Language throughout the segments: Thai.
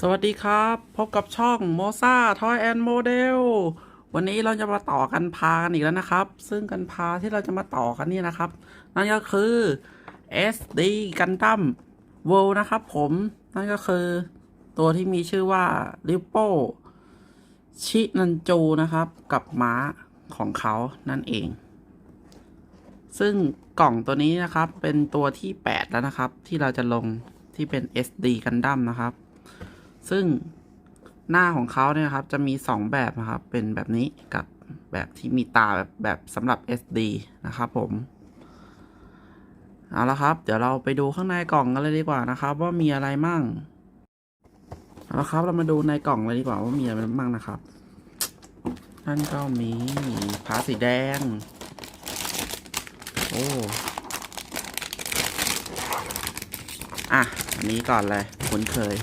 สวัสดีครับ พบกับช่องโมซาทอยแอนโมเดลวันนี้เราจะมาต่อกันพากันอีกแล้วนะครับ ซึ่งกันพาที่เราจะมาต่อกันนี่นะครับ นั่นก็คือ SD Gundam World นะครับผมนั่นก็คือตัวที่มีชื่อว่า r i p p o ชินันจูนะครับ กับม้าของเขานั่นเอง ซึ่งกล่องตัวนี้นะครับเป็นตัวที่ 8 แล้วนะครับ ที่เราจะลงที่เป็น SD Gundam นะครับ ซึ่งหน้าของเขาเนี่ยครับ จะมี 2 แบบนะครับ เป็นแบบนี้กับแบบที่มีตาแบบแบบสำหรับ SD นะครับผม เอาละครับ เดี๋ยวเราไปดูข้างในกล่องกันเลยดีกว่านะครับ ว่ามีอะไรมั่งเอาละครับ เรามาดูในกล่องเลยดีกว่าว่ามีอะไรมั่งนะครับนั่นก็มีผ้าสีแดง โอ้อะอันนี้ก่อนเลยคุ้นเคย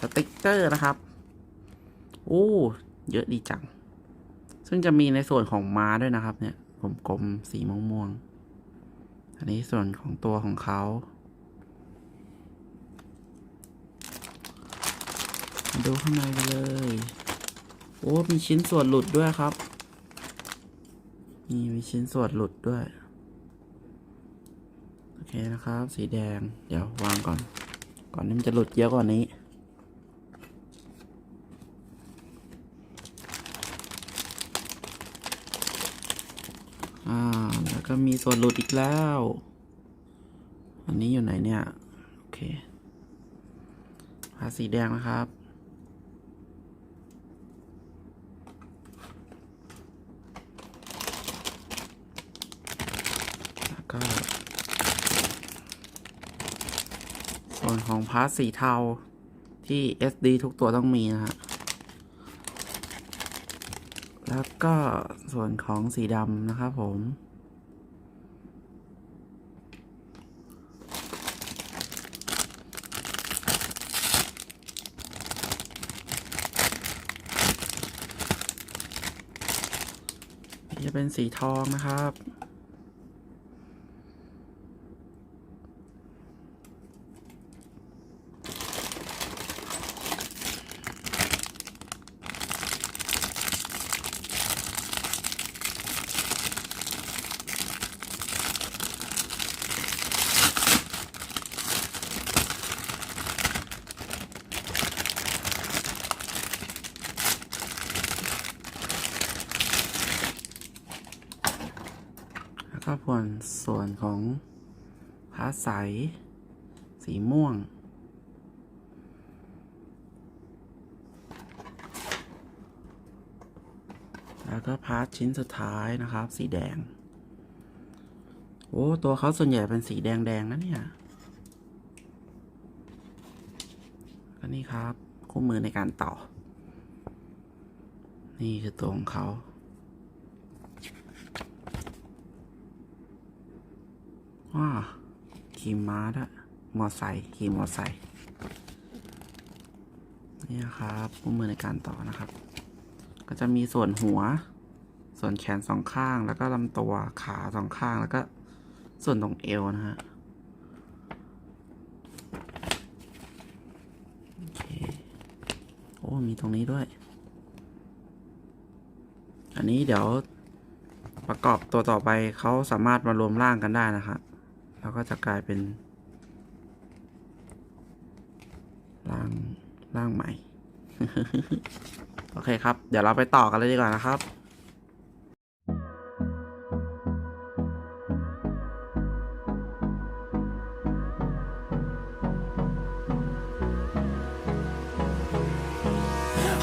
สติ๊กเกอร์นะครับ โอ้ เยอะดีจัง ซึ่งจะมีในส่วนของม้าด้วยนะครับ เนี่ย กลมๆ สีม่วงๆ อันนี้ส่วนของตัวของเขา ดูข้างในกันเลย โอ้ มีชิ้นส่วนหลุดด้วยครับ นี่มีชิ้นส่วนหลุดด้วย โอเคนะครับ สีแดง เดี๋ยววางก่อน ก่อนที่มันจะหลุดเยอะกว่านี้ อ่า แล้วก็ มีส่วนหลุดอีกแล้ว อันนี้อยู่ไหนเนี่ย โอเคผ้าสีแดงนะครับ แล้วก็ส่วนของพาร์ทสีเทาที่ SD ทุกตัวต้องมีนะฮะ แล้วก็ส่วนของสีดำนะครับผม จะเป็นสีทองนะครับ แล้วก็ส่วนส่วนของพาร์ทใส สีม่วง แล้วก็พาร์ทชิ้นสุดท้ายนะครับ สีแดง โอ้ ตัวเขาส่วนใหญ่เป็นสีแดงแดงๆนะเนี่ยก็นี่ครับ คู่มือในการต่อ นี่คือตัวของเขา ว้าขี่ม้าด้วยมอไซค์ขี่มอไซค์นี่นะครับคู่มือในการต่อนะครับ ก็จะมีส่วนหัว ส่วนแขนสองข้าง แล้วก็ลำตัวขาสองข้างแล้วก็ส่วนตรงเอวนะฮะโอเคโอ้มีตรงนี้ด้วย อันนี้เดี๋ยวประกอบตัวต่อไปเขาสามารถมารวมร่างกันได้นะครับ แล้วก็จะกลายเป็นร่างร่างใหม่ โอเคครับ เดี๋ยวเราไปต่อกันเลยดีกว่านะครับ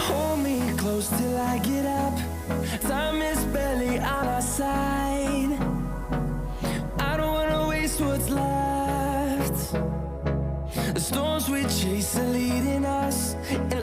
Hold me close till I get up. Time is barely on our side. Storms we chase are leading us, and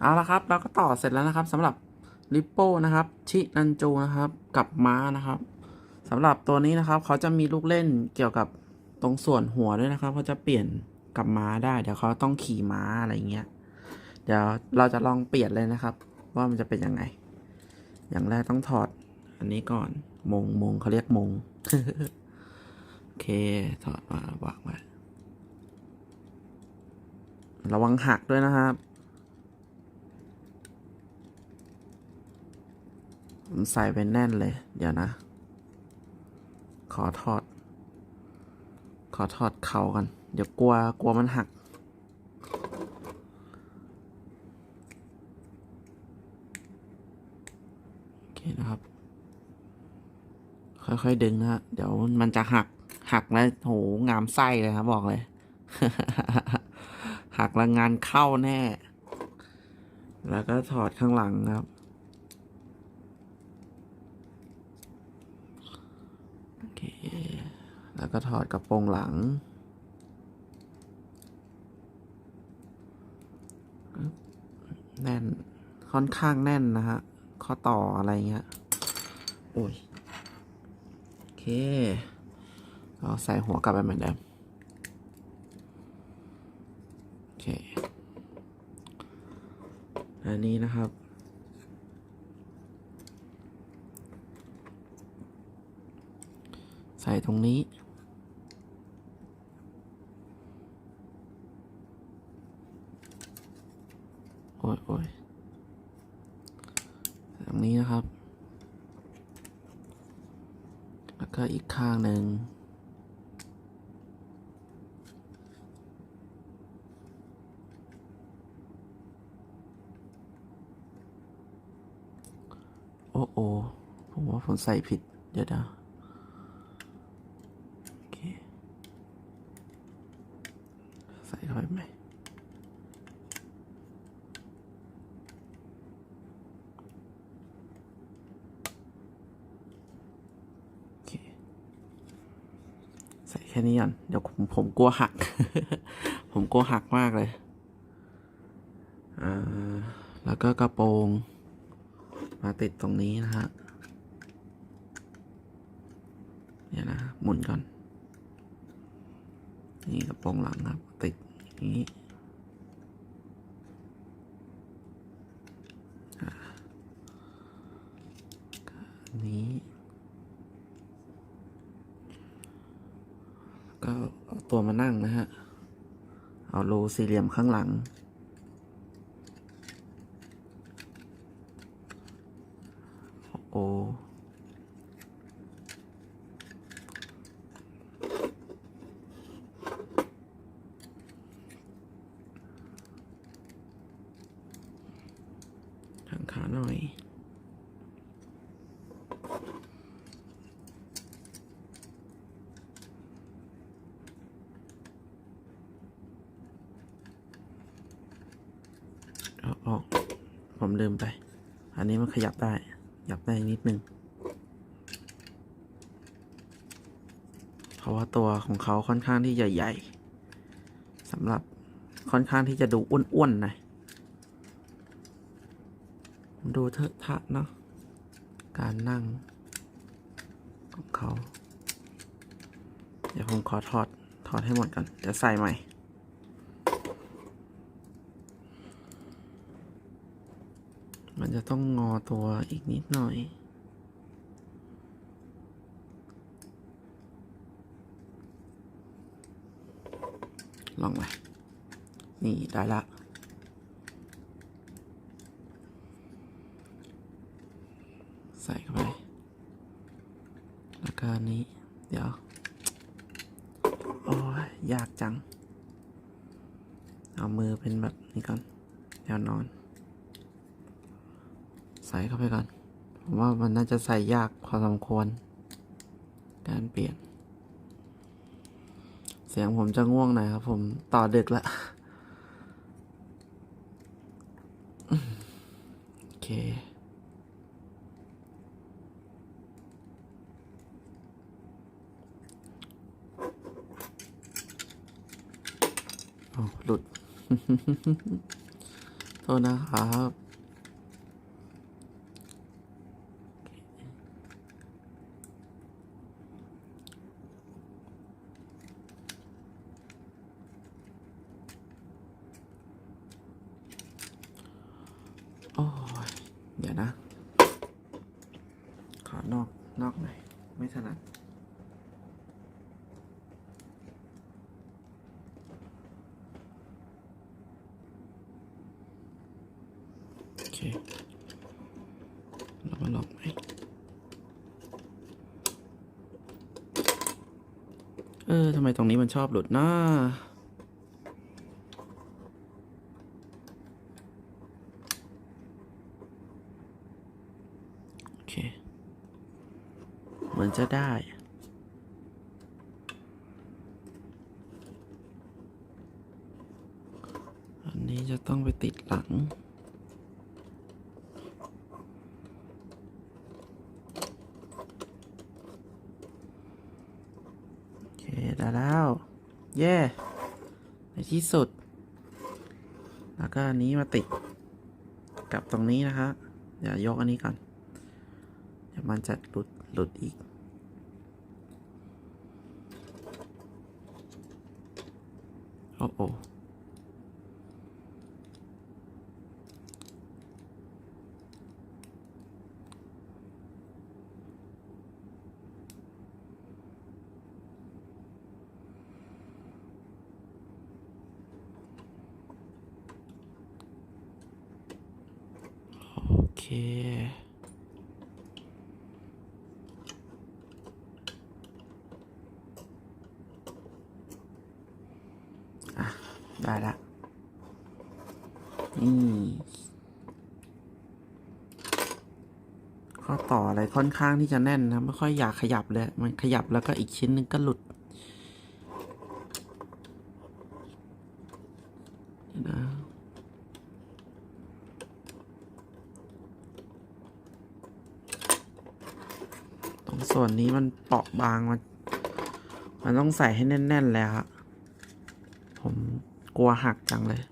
เอาละครับ เราก็ต่อเสร็จแล้วนะครับสำหรับริปโป้นะครับ ชินันจูนะครับ กับม้านะครับสำหรับตัวนี้นะครับ เขาจะมีลูกเล่นเกี่ยวกับตรงส่วนหัวด้วยนะครับเขาจะเปลี่ยนกับม้าได้ เดี๋ยวเขาต้องขี่ม้าอะไรเงี้ย เดี๋ยวเราจะลองเปลี่ยนเลยนะครับ ว่ามันจะเป็นยังไง อย่างแรกต้องถอด อันนี้ก่อนมงมงเขาเรียกมงโอเคถอดมาวางไว้ระวังหักด้วยนะครับ ผม ใส่ไปแน่นเลย เดี๋ยวนะ ขอถอด ขอถอดเข่ากัน เดี๋ยวกลัวกลัวมันหัก โอเคนะครับ ค่อยๆดึงนะฮะเดี๋ยวมันจะหัก หักแล้วโหงามไส้เลยครับบอกเลย หักแล้วงานเข้าแน่ แล้วก็ถอดข้างหลังครับ โอเค แล้ว ก็ถอดกระโปรงหลัง แน่น ค่อนข้างแน่นนะฮะ ข้อต่ออะไรเงี้ย โอ้ย โอเคก็ใส่หัวกลับไปเหมือนเดิม โอเค อันนี้นะครับใส่ตรงนี้ โอ้ยโอ้ยใส่ตรงนี้นะครับ แล้วก็ อีกข้างหนึ่งโอ้โอผมว่าผมใส่ผิด เดี๋ยวนะโอเค ใส่เข้าไปไหม โอเค ใส่แค่นี้ ก่อน เดี๋ยวผมผมกลัวหัก ผมกลัวหักมากเลย อ่า แล้วก็กระโปรง มาติดตรงนี้นะฮะ เนี่ยนะ หมุนก่อน นี่กระโปรงหลังครับ ติดอย่างนี้อ่นี้ ก็เอา ตัวมานั่งนะฮะ เอารูสี่เหลี่ยมข้างหลัง โอ ทางขาหน่อย เอาออก ผมลืมไป อันนี้มันขยับได้ขยับได้นิดนึง เพราะว่าตัวของเขาค่อนข้างที่จะใหญ่สำหรับค่อนข้างที่จะดูอ้วนๆหน่อยดูเถอะทะเนาะการนั่ง ของเขา เดี๋ยวผมขอถอด ถอดให้หมดก่อน เดี๋ยวใส่ใหม่ มันจะต้องงอตัวอีกนิดหน่อย ลองไปนี่ได้ละ ใส่เข้าไปแล้วก็นนี้ เดี๋ยว โอ้ยยากจัง เอามือเป็นแบบนี้ก่อนแนวนอน ใส่เข้าไปก่อน ผมว่ามันน่าจะใส่ยากพอสมควร การเปลี่ยน เสียงผมจะง่วงหน่อยครับ ผมต่อดึกละโอเคโอ้หลุด โทษนะครับ โอ้ย เดี๋ยวนะ ขอนอก นอกหน่อย ไม่ถนัด โอ เคเรามาลองไหมเออทำไมตรงนี้มันชอบหลุดนะโอเคเหมือนจะได้อันนี้จะต้องไปติดหลัง แย่ในที่สุด แล้วก็อันนี้มาติดกับตรงนี้นะฮะอย่ายยกอันนี้ก่อน เดี๋ยวมันจะหลุดหลุดอีก โอ้โอ อเคอะ ได้ละ นี่ ข้อต่ออะไรค่อนข้างที่จะแน่นนะ ไม่ค่อยอยากขยับเลย มันขยับแล้วก็อีกชิ้นนึงก็หลุดเดี๋ยวนะตรง ส่วนนี้มันเปราะบางมันมันต้องใส่ให้แน่นๆเลยครับผมกลัวหักจังเลย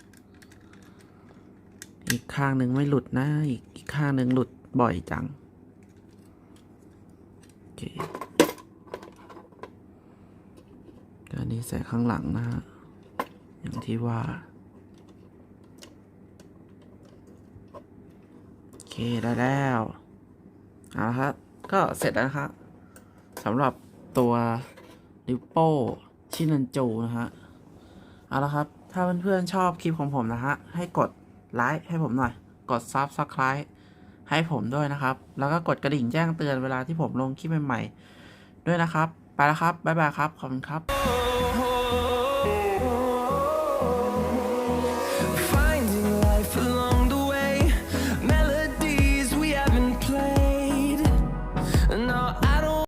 อีกข้างหนึ่งไม่หลุดนะอีกอีกข้างหนึ่งหลุดบ่อยจังโอเคก็อันนี้ใส่ข้างหลังนะฮะอย่างที่ว่าโอเคได้แล้วเอาละครับก็เสร็จแล้วนะครับ สำหรับตัวริปโป้ชินันจูนะฮะ เอาละครับ ถ้าเพื่อนๆชอบคลิปของผมนะฮะ ให้กดไลค์ให้ผมหน่อย กด Subscribe ให้ผมด้วยนะครับ แล้วก็กดกระดิ่งแจ้งเตือนเวลาที่ผมลงคลิปใหม่ๆ ด้วยนะครับ ไปแล้วครับ บ๊ายบายครับ ขอบคุณครับ Oh,